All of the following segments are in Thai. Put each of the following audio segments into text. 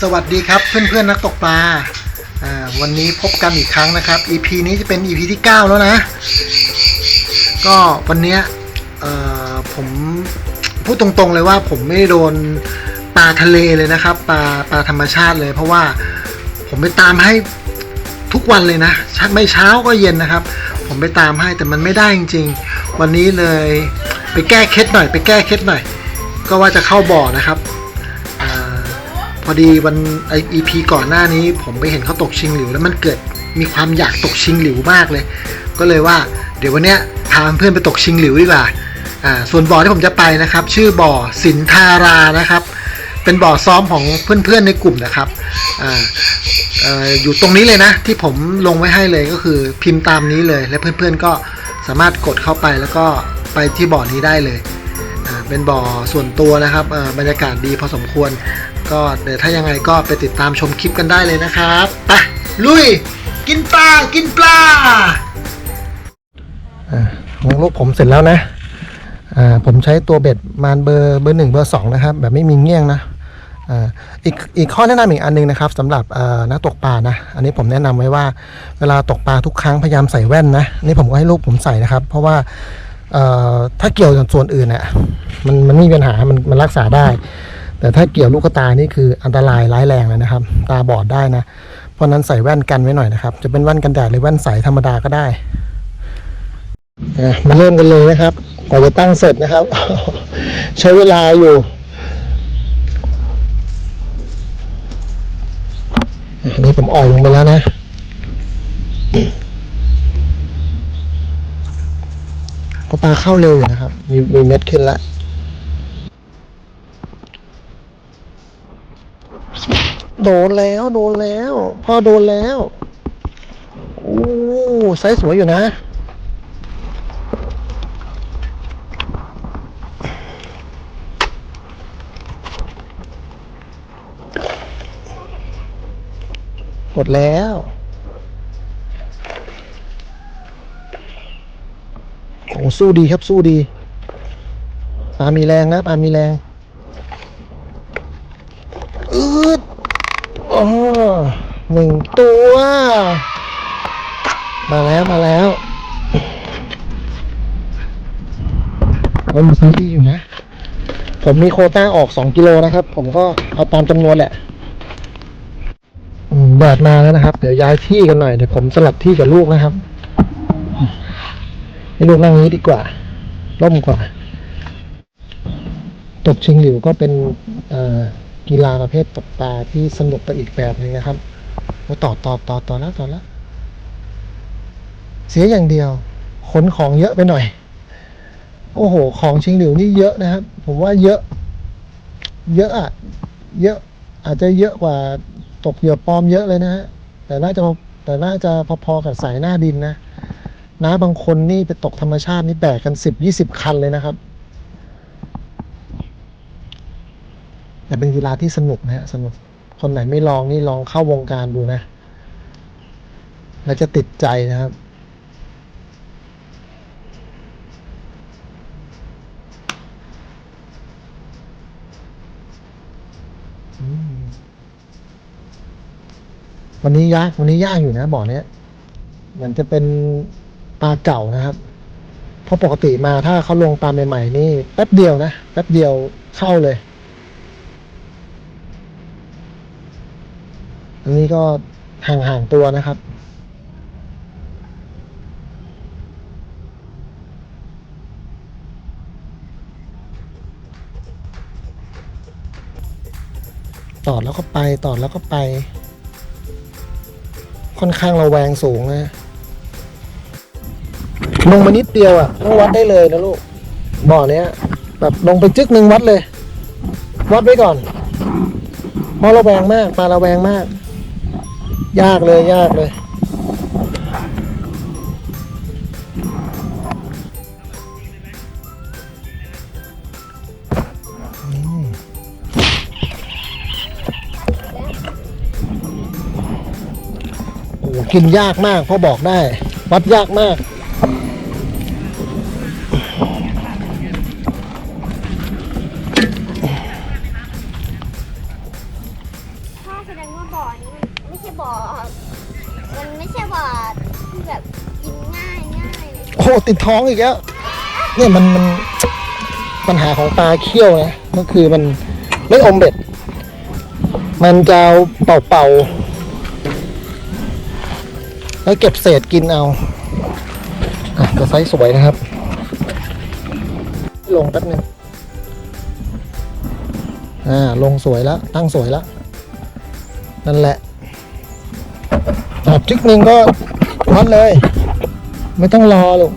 สวัสดีครับเพื่อนๆนักตกปลาอ่าวันนี้พบกันอีกครั้งนะครับ EP นี้จะเป็น EP ที่ 9 แล้วนะ ก็วันเนี้ยเอ่อผมพูดตรงๆเลยว่าผมไม่ได้โดนปลาทะเลเลยนะครับปลาปลาธรรมชาติเลย เพราะว่าผมไปตามให้ทุกวันเลยนะ ไม่เช้าก็เย็นนะครับ ผมไปตามให้แต่มันไม่ได้จริง ๆ วันนี้เลยไปแก้เคล็ดหน่อย ไปแก้เคล็ดหน่อย ก็ว่าจะเข้าบ่อนะครับ อดีวันไอ EP ก่อนหน้านี้ ผมไปเห็นเขาตกชิงหลิว แล้วมันเกิดมีความอยากตกชิงหลิวมากเลย ก็เลยว่าเดี๋ยววันเนี้ยพาเพื่อนไปตกชิงหลิวดีกว่าอ่าส่วนบ่อที่ผมจะไปนะครับ ชื่อบ่อสินทารานะครับ เป็นบ่อซ้อมของเพื่อนๆในกลุ่มนะครับอ่าออยู่ตรงนี้เลยนะ ที่ผมลงไว้ให้เลยก็คือพิมพ์ตามนี้เลย และเพื่อนๆก็สามารถกดเข้าไปแล้วก็ไปที่บ่อนี้ได้เลย เป็นบ่อส่วนตัวนะครับเอ่อบรรยากาศดีพอสมควร ก็เดี๋ยวถ้ายังไงก็ไปติดตามชมคลิปกันได้เลยนะครับไปลุย กินปลากินปลาของลูกผมเสร็จแล้วนะอ่าผมใช้ตัวเบ็ดมานเบอร์เบอร์หนึ่งเบอร์สองนะครับ แบบไม่มีเงี้ยงนะอ่าอีกอีกข้อแนะนำอีกอันหนึงนะครับสำหรับอ่านักตกปลานะ อันนี้ผมแนะนำไว้ว่าเวลาตกปลาทุกครั้งพยายามใส่แว่นนะนี่ผมก็ให้ลูกผมใส่นะครับ เพราะว่า ถ้าเกี่ยวกับส่วนอื่นเนี่ยมันมันไม่มีปัญหามันมันรักษาได้ แต่ถ้าเกี่ยวลูกตานี่คืออันตรายร้ายแรงเลยนะครับ ตาบอดได้นะ เพราะนั้นใส่แว่นกันไว้หน่อยนะครับ จะเป็นแว่นกันแดดหรือแว่นใสธรรมดาก็ได้อะมาเริ่มกันเลยนะครับกว่าจะตั้งเสร็จนะครับ ใช้เวลาอยู่นนี้ผมอ่อยลงไปแล้วนะ เพราะ ปลาเข้าเร็วอยู่นะครับ มีมีเม็ดขึ้นแล้วโดนแล้วโดนแล้วพ่อโดนแล้ว โอ้ไซส์สวยอยู่นะ หมดแล้ว โอ้ สู้ดีครับสู้ดีปลามีแรงนะปลามีแรงอืดอ๋อหนึ่งตัว มาแล้วมาแล้วมันซื้อดีอยู่นะ ผมมีโคต้าออกสองกิโลนะครับ ผมก็เอาตามจำนวนแหละอืมแดดมาแล้วนะครับ เดี๋ยวย้ายที่กันหน่อย เดี๋ยวผมสลับที่กับลูกนะครับ ให้ลูกนั่งนี้ดีกว่าร่มกว่า ตกชิงหลิวก็เป็นกีฬาประเภทตกปลาที่สนุกไปอีกแบบหนึ่งนะครับโอ้ต่อต่อต่อต่อแล้วต่อแล้วเสียอย่างเดียวขนของเยอะไปหน่อย โอ้โห ของชิงหลิวนี่เยอะนะครับ ผมว่าเยอะ เยอะอะเยอะอาจจะเยอะกว่าตกเหยื่อปลอมเยอะเลยนะฮะแต่น่าจะแต่น่าจะพอๆกับสายหน้าดินนะ น้าบางคนนี่ไปตกธรรมชาตินี่แบกกันสิบยี่สิบคันเลยนะครับ แต่เป็นกีฬาที่สนุกนะฮะสนุกคนไหนไม่ลองนี่ลองเข้าวงการดูนะ แล้วจะติดใจนะครับวันนี้ยากวันนี้ยากอยู่นะบ่อเนี้ยเหมือนจะเป็น ปลาเก่านะครับ เพราะปกติมาถ้าเขาลงปลาใหม่ๆนี่แป๊บเดียวนะแป๊บเดียวเข้าเลย อันนี้ก็ห่างๆตัวนะครับตอดแล้วก็ไปตอดแล้วก็ไป ค่อนข้างระแวงสูงนะ ลงมานิดเดียวอะต้องวัดได้เลยนะลูกบ่อเนี้ย แบบลงไปจึกหนึ่งวัดเลย วัดไว้ก่อนเพราะระแวงมากปลาระแวงมาก ยากเลยยากเลยโอ้โหกินยากมากเพราะบอกได้ วัดยากมาก แสดงว่าบ่อนี้มันไม่ใช่บ่อ มันไม่ใช่บ่อที่แบบกินง่ายง่ายโอ้ติดท้องอีกแล้วเนี่ยมันมันปัญหาของปลาเขี้ยวนะก็คือมันไม่อมเบ็ด มันจะเาเป่าเป่าๆแล้วเก็บเศษกินเอาอะจะไซส์สวยนะครับ ลงแป๊บนึงอ่าลงสวยแล้ว ตั้งสวยแล้ว นั่นแหละตอบจิกหนึ่งก็วัดเลย ไม่ต้องรอลูก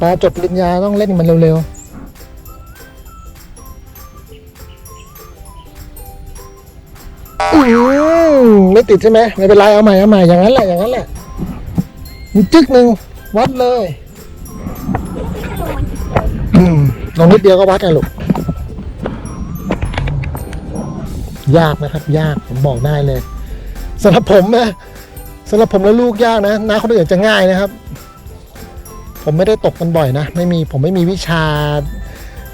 ปลาจบปริญญาต้องเล่นมันเร็วๆอื้อหือไม่ติดใช่ไหมไม่เป็นไรเอาใหม่เอาใหม่อย่างนั้นแหละอย่างนั้นแหละมีจึกหนึ่งวัดเลยอืมลงนิดเดียวก็วัดกันลูก ยากนะครับยากผมบอกได้เลยสำหรับผมนะสำหรับผมแล้วลูกยากนะน้าคนอื่นจะง่ายนะครับ ผมไม่ได้ตกกันบ่อยนะ ไม่มีผมไม่มีวิชา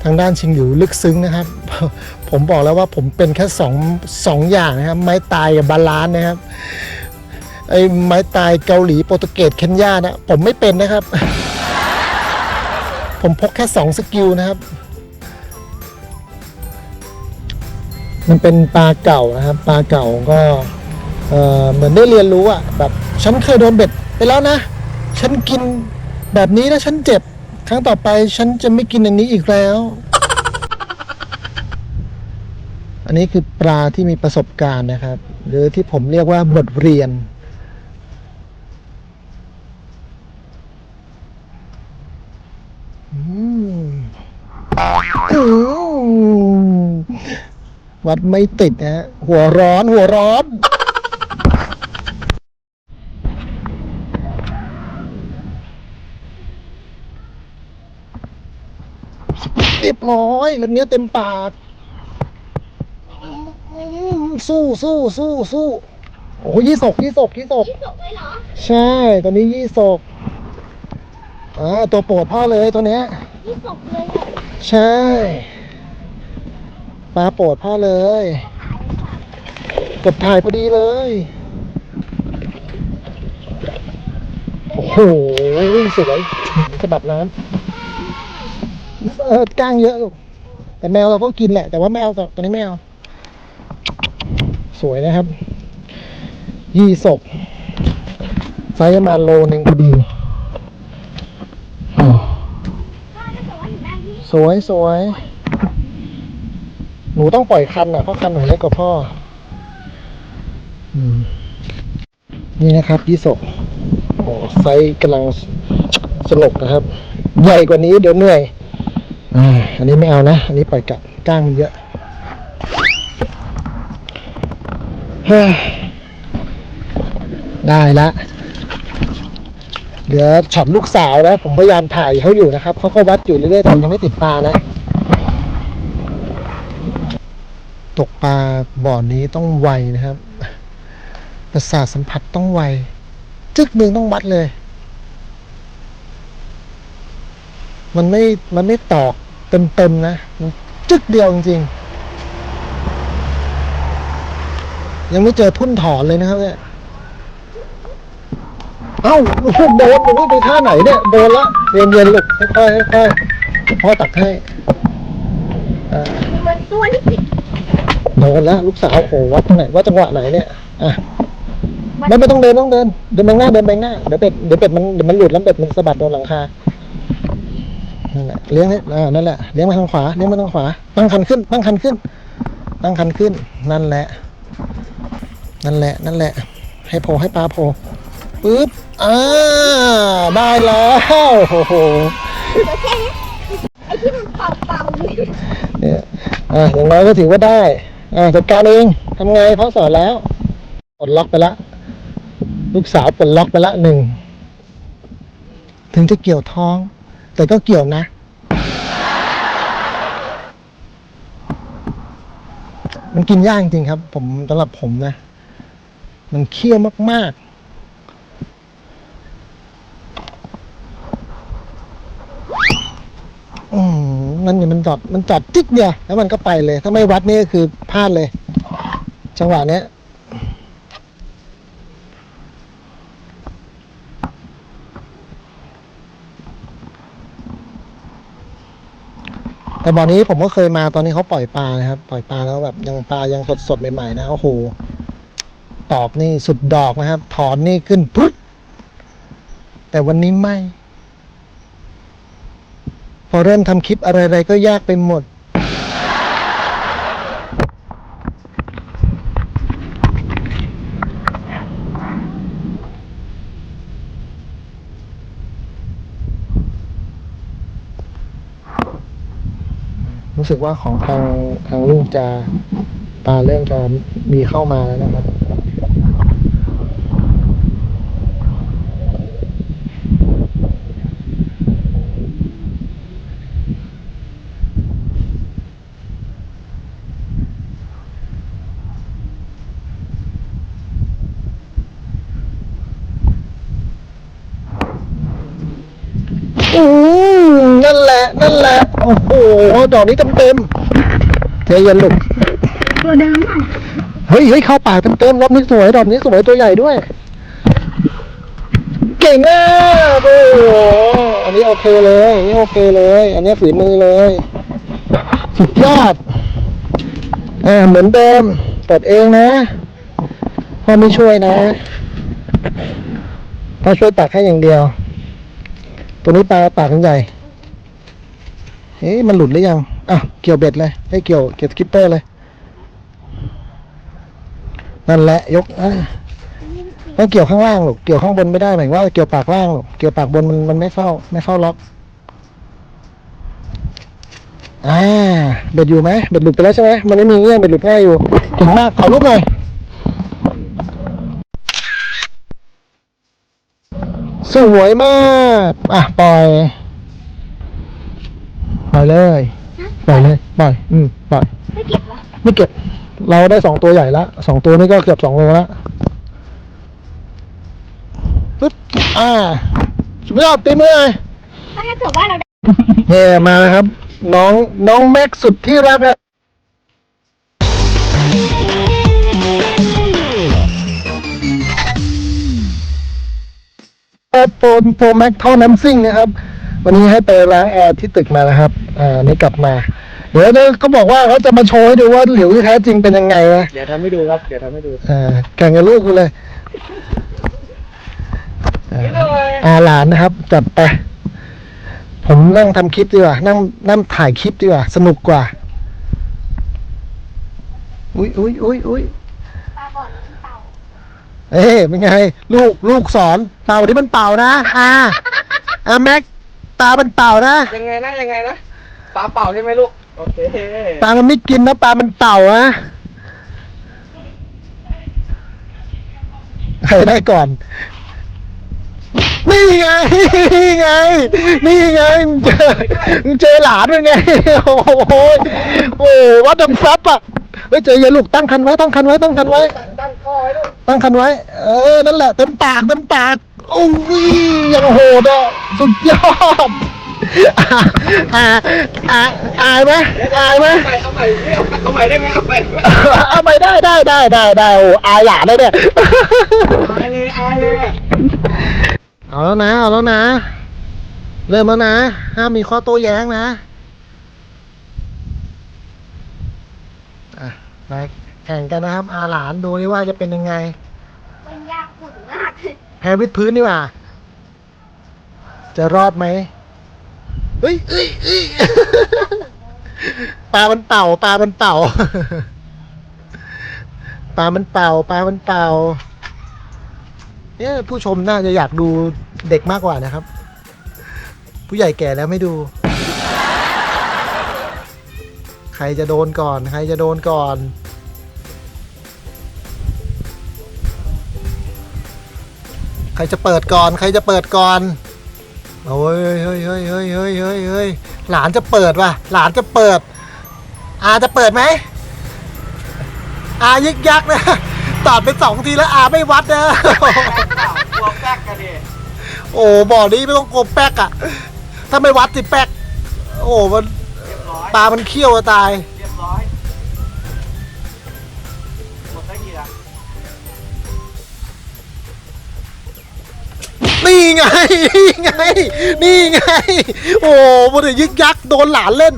ทางด้านชิงหลิวลึกซึ้งนะครับ ผมบอกแล้วว่าผมเป็นแค่สองสองอย่างนะครับ ไม้ตายกับบาลานนะครับไอ้ไม้ตายเกาหลีโปรตุเกสเคนยานะผมไม่เป็นนะครับ ผมพกแค่สองสกิลนะครับ มันเป็นปลาเก่านะครับ ปลาเก่าก็เอ่อเหมือนได้เรียนรู้อะแบบฉันเคยโดนเบ็ดไปแล้วนะ ฉันกินแบบนี้แล้วฉันเจ็บ ครั้งต่อไปฉันจะไม่กินอันนี้อีกแล้ว อันนี้คือปลาที่มีประสบการณ์นะครับ หรือที่ผมเรียกว่าบทเรียนอืมอืม วัดไม่ติดนะฮะหัวร้อนหัวร้อนเรียบร้อยแล้วเนี้ยเต็มปากอืมสู้สู้สู้สู้โอ้ยยี่สกยี่สกยี่สกที่สุดเลยเหรอใช่ตอนนี้ยี่สกอ่าตัวโปรดพ่อเลยตัวเนี้ยที่สุดเลยเหรอใช่ ปลาโปรดพ่อเลยกดถ่ายพอดีเลย โอ้โหสวยสะบัดน้ำเออก้างเยอะลูกแต่แมวเราก็กินแหละ แต่ว่าแมวตัวนี้ไม่เอาสวยนะครับ ยี่ศกไซส์ประมาณโลหนึ่งพอดีโอ้พ่อจะบอกว่าหนูได้ที่สวยสวย หนูต้องปล่อยคันอะเพราะคันหนูเล็กกว่าพ่อ อืม นี่นะครับยี่สกโอ้ไซส์กำลังสนุกนะครับ ใหญ่กว่านี้เดี๋ยวเหนื่อย อ่า อันนี้ไม่เอานะ อันนี้ปล่อยกลับก้างมันเยอะได้ละเหลือช็อตลูกสาวนะ ผมพยายามถ่ายเขาอยู่นะครับ เขาก็วัดอยู่เรื่อยๆแต่ยังไม่ติดปลานะ ตกปลาบ่อนนี้ต้องไวนะครับ ประสาทสัมผัสต้องไว จึกหนึ่งต้องวัดเลย มันไม่ มันไม่ตอกเต็มๆนะมันจึกเดียวจริงๆ ยังไม่เจอทุ่นถอนเลยนะครับเนี่ย เอ้าพวกโดนมันไปท่าไหนเนี่ย โดนละเย็นเย็นๆลูกค่อยๆค่อยๆพ่อตักให้อ่ามันตัวนี่สิ โดนแล้วลูกสาวโอ้วัดตรงไหนว่าจังหวะไหนเนี่ยอะไม่ไม่ต้องเดินต้องเดินเดินไปข้างหน้าเดินไปข้างหน้าเดี๋ยวเป็ดเดี๋ยวเป็ดมันเดี๋ยวมันหลุดแล้วเป็ดมันสะบัดโดนหลังคานั่นแหละเลี้ยงให้อ่านั่นแหละเลี้ยงมาทางขวาเลี้ยงมาทางขวา ตั้งคันขึ้น ตั้งคันขึ้น ตั้งคันขึ้น นั่นแหละ นั่นแหละ นั่นแหละ ให้โผล่ให้ปลาโผล่ปึ๊บอ่าได้แล้วโอ้โหตัวแค่นี้ไอ้ที่มันเป่าเป่าๆอยู่เนี่ยอะอย่างน้อยก็ถือว่าได้ อ่าจัดการเองทำไงพ่อสอนแล้วปลดล็อกไปละลูกสาวปลดล็อกไปละหนึ่งถึงจะเกี่ยวท้อง แต่ก็เกี่ยวนะ มันกินยากจริงครับ ผมสำหรับผมนะ มันเคี่ยวมากๆ มันเนี่ยมันจอดมันจอดติ๊กเนี่ยแล้วมันก็ไปเลย ถ้าไม่วัดนี่ก็คือพลาดเลย จังหวะเนี้ยแต่บ่อนี้ผมก็เคยมาตอนนี้เขาปล่อยปลานะครับ ปล่อยปลาแล้วแบบยังปลายังสดสดใหม่ๆนะโอ้โหตอกนี่สุดดอกนะครับ ถอนนี่ขึ้นปุ๊บแต่วันนี้ไม่ อเริ่มทำคลิปอะไรๆก็ยากไปหมด รู้สึกว่าของทางทางลูกจะปลาเริ่มจะมีเข้ามาแล้วนะครับ อืมนั่นแหละ นั่นแหละ โอ้โหดอกนี้เต็มเต็มใจเย็นลูกตัวดิมอะเฮ้ยเฮ้ยเข้าปากเต็มเต็มรอบนี้สวยดอกนี้สวยตัวใหญ่ด้วย เก่งมากโอ้โหอันนี้โอเคเลยอันนี้โอเคเลย อันนี้ฝีมือเลย สุดยอดอ่าเหมือนเดิมเปิดเองนะพ่อไม่ช่วยนะพ่อช่วยตักให้อย่างเดียว ตัวนี้ปลาปากใหญ่ เอ๊ะมันหลุดหรือยังอะเกี่ยวเบ็ดเลยให้เกี่ยวเกี่ยวสกิปเปอร์เลย นั่นแหละยกอะต้องเกี่ยวข้างล่างหรอกเกี่ยวข้างบนไม่ได้หมายว่าเกี่ยวปากล่างหรอกเกี่ยวปากบนมันมันไม่เฝ้า ไม่เฝ้าล็อกอ่าเบ็ดอยู่ไหมเบ็ดหลุดไปแล้วใช่ไหมมันไม่มีเงี้ยเบ็ดหลุดง่ายอยู่เก่งมากขอรูปหน่อยสวยมาก อะ ปล่อย ล่อยเลย ปล่อยเลย ปล่อย อืม ปล่อย ไม่เก็บเหรอไม่เก็บ เราได้สองตัวใหญ่ละ สองตัวนี้ก็เกือบสองโลละปึ๊บ อ่าสุดยอดตีมือเลย ถ้าเกิดว่าเราได้เฮ้มาแล้วครับ น้องน้องแม็กสุดที่รักอะโอโปนโปรแม็กท่อน้ำซิ่งนะครับ วันนี้ให้ไปล้างแอร์ที่ตึกมาแล้วครับ อ่านี่กลับมา เดี๋ยวเนี่ยเขาบอกว่าเขาจะมาโชว์ให้ดูว่าหลิวที่แท้จริงเป็นยังไงนะเดี๋ยวทำให้ดูครับ เดี๋ยวทำให้ดูอ่าแข่งกับลูกกูเลยอ่าอาหลานนะครับ จัดไป ผมนั่งทำคลิปดีกว่า นั่งนั่งถ่ายคลิปดีกว่า สนุกกว่า อุ้ยอุ้ยอุ้ยอุ้ยปลาบ่อนเต่าเอ้ยเป็นไง ลูกลูกสอนเป่าที่มันเป่านะ อ่า อ่าแม็ก ตามันเป่านะยังไงนะยังไงนะปลาเป่าใช่ไหมลูกโอเคปลามันไม่กินนะปลามันเป่านะใครได้ก่อน นี่ไง นี่ไง นี่ไงมึงเจอมึงเจอหลานเป็นไง โอ้โหโอ้วัดดังซับอะเฮ้ยเจออย่าลูกตั้งคันไว้ตั้งคันไว้ตั้งคันไว้ ตั้งข้อไว้ลูกตั้งคันไว้ เออ นั่นแหละเต็มปากเต็มปาก โอ้ยยังโหดอะสุดยอดอ่าอ่าอาอายไหมอายไหมเอาใหม่เอาใหม่ได้ไหมเอาใหม่เอาไปได้ได้ได้ได้ได้โอ้อายหลานเลยเนี่ยอายเลยอายเลยเอาแล้วนะเอาแล้วนะ เริ่มแล้วนะห้ามมีข้อโต้แย้งนะอะไปแข่งกันนะครับอาหลานดูนี่ว่าจะเป็นยังไง มันยากหุ่นมาก แพ้วิดพื้นดีกว่า จะรอดไหมเฮ้ยเฮ้ยปลามันเป่า ปลามันเป่า ปลามันเป่า ปลามันเป่า เนี่ยผู้ชมน่าจะอยากดูเด็กมากกว่านะครับ ผู้ใหญ่แก่แล้วไม่ดู ใครจะโดนก่อน ใครจะโดนก่อน ใครจะเปิดก่อน ใครจะเปิดก่อนโอ้ยเฮ้ยเฮ้ยเฮ้ยเฮ้ยเฮ้ยเฮ้ยหลานจะเปิดว่ะ หลานจะเปิด อาจะเปิดไหมอายึกยักนะตอบไปสองทีแล้วอาไม่วัดนะกลัวแป๊กกันดิโอ้บ่อนี้ไม่ต้องกลัวแป๊กอะถ้าไม่วัดสิแป๊ก โอ้มันเรียบร้อยปลามันเขี้ยวอะตาย นี่ไง นี่ไง นี่ไง โอ้โหมันยึกยักโดนหลานเล่น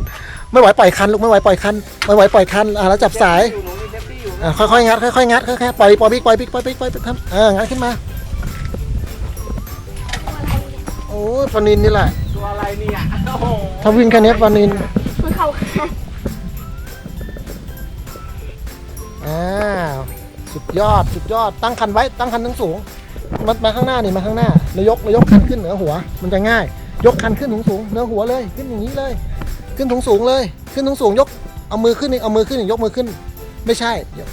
ไม่ไหวปล่อยคันลูกไม่ไหวปล่อยคัน ไม่ไหวปล่อยคัน อ่าแล้วจับสายอยู่หนูมีเซฟตี้อยู่อ่าค่อยๆงัดค่อยๆงัดค่อยๆปล่อยปล่อยบิ๊กปล่อยบิ๊กปล่อยบิ๊กปล่อยบิ๊กทำเอองัดขึ้นมา โอ้ยปลานินนี่แหละ ตัวอะไรเนี่ย โอ้โหถ้าวิ่งแค่นี้ปลานินมันเข้าค่ะอ้าวสุดยอดสุดยอดตั้งคันไว้ตั้งคันทั้งสูง มามาข้างหน้านี่มาข้างหน้าแล้วยกแล้วยกคันขึ้นเหนือหัว มันจะง่าย ยกคันขึ้นสูงสูงๆเหนือหัวเลยขึ้นอย่างนี้เลย ขึ้นสูงสูงๆเลย ขึ้นสูงสูงๆยกเอามือขึ้นอีกเอามือขึ้นอีกยกมือขึ้น ไม่ใช่เดี๋ยว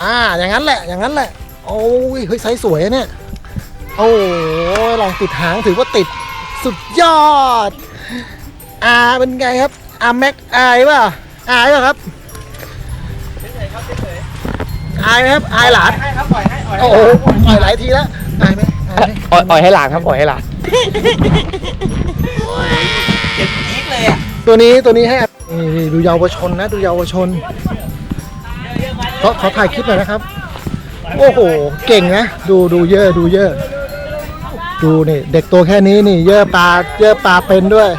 อ่าอย่างนั้นแหละอย่างนั้นแหละ โอ้ยเฮ้ยไซส์สวยอะเนี่ยโอ้ยลองติดหางถือว่าติดสุดยอดอาเป็นไงครับอาแม็กอายป่ะอายป่ะครับ อายไหมครับอายๆหลาน ให้ครับปล่อยให้ปล่อยให้โอ้โหปล่อยหลายทีแล้วอายไหมอายไหมอ่อยอ่อยให้หลานครับอ่อยให้หลาน เจ็บจี๊ดเลยอะตัวนี้ตัวนี้ให้นี่นี่ดูเยาวชนนะ ดูเยาวชนเขาเขาถ่ายคลิปหน่อยนะครับ โอ้โห เก่งนะ ดูดูเยอะดูเยอะ ดูนี่ เด็กตัวแค่นี้นี่ เยอะปลาเยอะปลาเป็นด้วย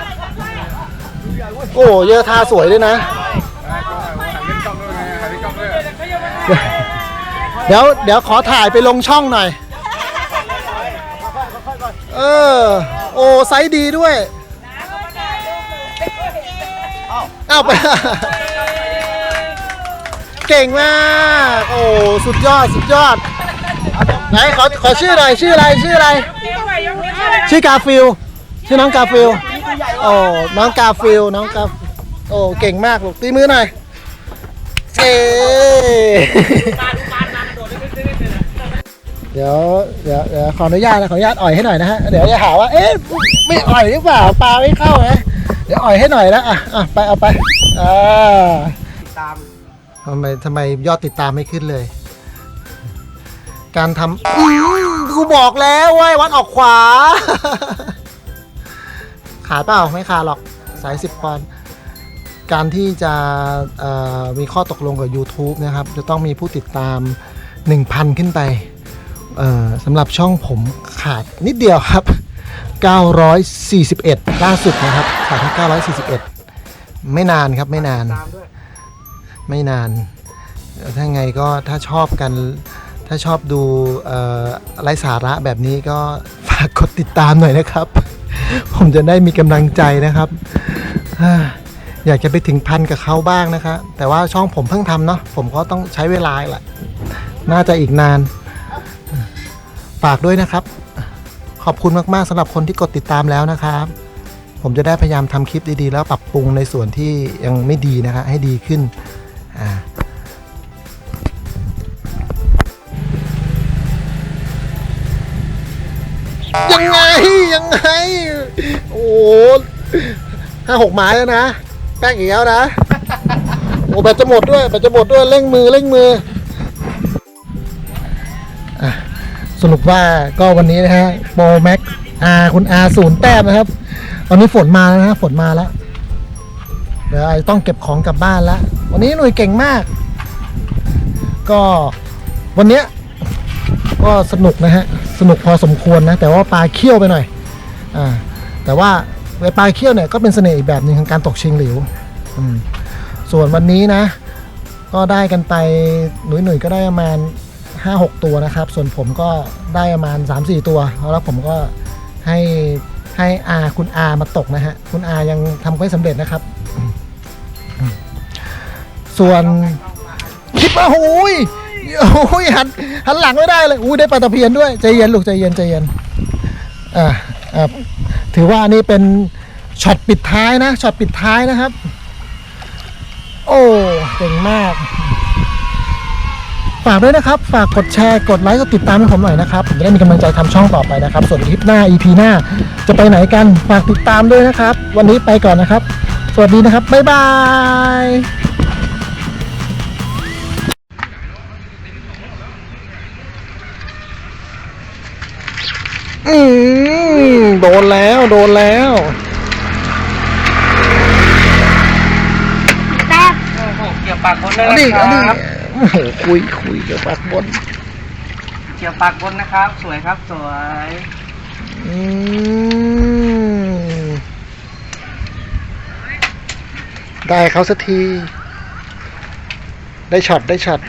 โอ้เยอะท่าสวยด้วยนะ เดี๋ยว เดี๋ยวเดี๋ยวขอถ่ายไปลงช่องหน่อย เออ โอ้ไซส์ดีด้วยเอาไป เก่งมาก โอ้ สุดยอด สุดยอด ไหน ขอ ขอชื่อหน่อย ชื่ออะไร ชื่ออะไร ชื่อกาฟิล ชื่อน้องกาฟิล โอ้ น้องกาฟิล น้องกา โอ้ เก่งมากลูก ตีมือหน่อย เอ เดี๋ยวเดี๋ยวเดี๋ยวขออนุญาตนะขออนุญาตอ่อยให้หน่อยนะฮะเดี๋ยวจะหาว่าเอ๊ะไม่อ่อยหรือเปล่าปลาไม่เข้านะเดี๋ยวอ่อยให้หน่อยนะอะอะไปเอาไปอ่าติดตามทำไมทำไมยอดติดตามไม่ขึ้นเลย การทำอื้อกูบอกแล้วว่าให้วัดออกขวา ขาดเปล่าไม่ขาดหรอกสายสิบปอนด์การที่จะเอ่อมีข้อตกลงกับ YouTube นะครับ จะต้องมีผู้ติดตาม 1,000 ขึ้นไปเอ่อ สำหรับช่องผมขาดนิดเดียวครับ 941 ล่าสุดนะครับขาดแค่941 ไม่นานครับไม่นาน ไม่นาน ถ้าไงก็ถ้าชอบกัน ถ้าชอบดูไร้สาระแบบนี้ก็ฝากกดติดตามหน่อยนะครับ ผมจะได้มีกำลังใจนะครับ อยากจะไปถึงพันกับเขาบ้างนะครับแต่ว่าช่องผมเพิ่งทำเนาะผมก็ต้องใช้เวลาแหละน่าจะอีกนาน ฝากด้วยนะครับ ขอบคุณมากๆสำหรับคนที่กดติดตามแล้วนะครับ ผมจะได้พยายามทำคลิปดีๆ แล้วปรับปรุงในส่วนที่ยังไม่ดีนะครับให้ดีขึ้นอ่ายังไงยังไง โอ้หห้าหกไม้แล้วนะ แป้งอีกแล้วนะ โอ้แบตจะหมดด้วยแบตจะหมดด้วยเร่งมือเร่งมืออะ สรุปว่าก็วันนี้นะฮะโปรแม็กอาคุณอาศูนย์แต้มนะครับ ตอนนี้ฝนมาแล้วนะ ฝนมาแล้ว เดี๋ยวไอต้องเก็บของกลับบ้านแล้ววันนี้หน่วยเก่งมาก ก็วันเนี้ยก็สนุกนะฮะ สนุกพอสมควรนะ แต่ว่าปลาเคี่ยวไปหน่อย อ่า แต่ว่าไอปลาเคี่ยวเนี่ยก็เป็นเสน่ห์อีกแบบหนึ่งของการตกเชิงหลิว อืม ส่วนวันนี้นะ ก็ได้กันไปหนุ่ยหนุ่ยๆก็ได้ประมาณ ห้าหกตัวนะครับ ส่วนผมก็ได้ประมาณสามสี่ตัว แล้วผมก็ให้ให้อาคุณอามาตกนะฮะ คุณอายังทำไว้สำเร็จนะครับ ส่วนคลิปโอ้ยโอ้ยหันหันหลังไม่ได้เลยอุ้ยได้ปลาตะเพียนด้วย ใจเย็นลูกใจเย็นใจเย็นอ่าอ่าถือว่านี่เป็นช็อตปิดท้ายนะช็อตปิดท้ายนะครับ โอ้เก่งมาก ฝากด้วยนะครับ ฝากกดแชร์กดไลค์กดติดตามให้ผมหน่อยนะครับ ผมจะได้มีกำลังใจทำช่องต่อไปนะครับ ส่วนคลิปหน้า EP หน้า จะไปไหนกัน ฝากติดตามด้วยนะครับ วันนี้ไปก่อนนะครับ สวัสดีนะครับ บ๊ายบายอืมโดนแล้วโดนแล้วแต้มโอ้โหเกี่ยวปากบนเลยอันนี้นะอันนี้ครับโอ้โห คุยคุยเกี่ยวปากบนเกี่ยวปากบนนะครับ สวยครับ สวยอืมได้เขาสักที ได้ช็อตได้ช็อต